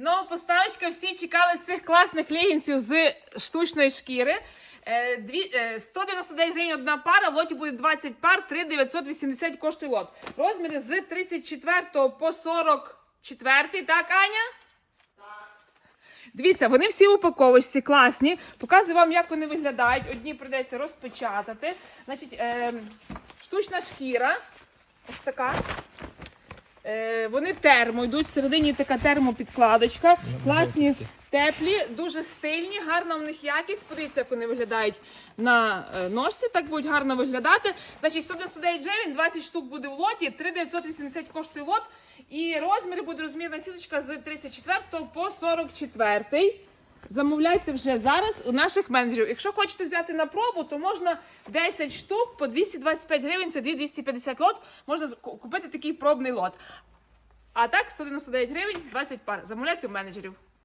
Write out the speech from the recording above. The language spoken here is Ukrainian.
Нова поставочка. Всі чекали цих класних легінців з штучної шкіри. Е, дві- е, 199 гривень одна пара, лоті буде 20 пар, 3,980 коштує лот. Розміри з 34 по 44, так, Аня? Дивіться, вони всі упаковочці класні. Показую вам, як вони виглядають. Одні прийдеться розпечатати. Значить, е, штучна шкіра. Ось така. Е, вони термо йдуть, всередині така термопідкладочка. Класні, теплі, дуже стильні, гарна в них якість. Подивіться, як вони виглядають на е, ножці, так будуть гарно виглядати. Значить, 199 гривень, 20 штук буде в лоті, 3,980 коштує лот. І розмір буде розмірна сіточка з 34 по 44. Замовляйте вже зараз у наших менеджерів. Якщо хочете взяти на пробу, то можна 10 штук по 225 гривень, це 250 лот. Можна купити такий пробний лот. А так, 199 гривень, 20 пар. Замовляйте у менеджерів.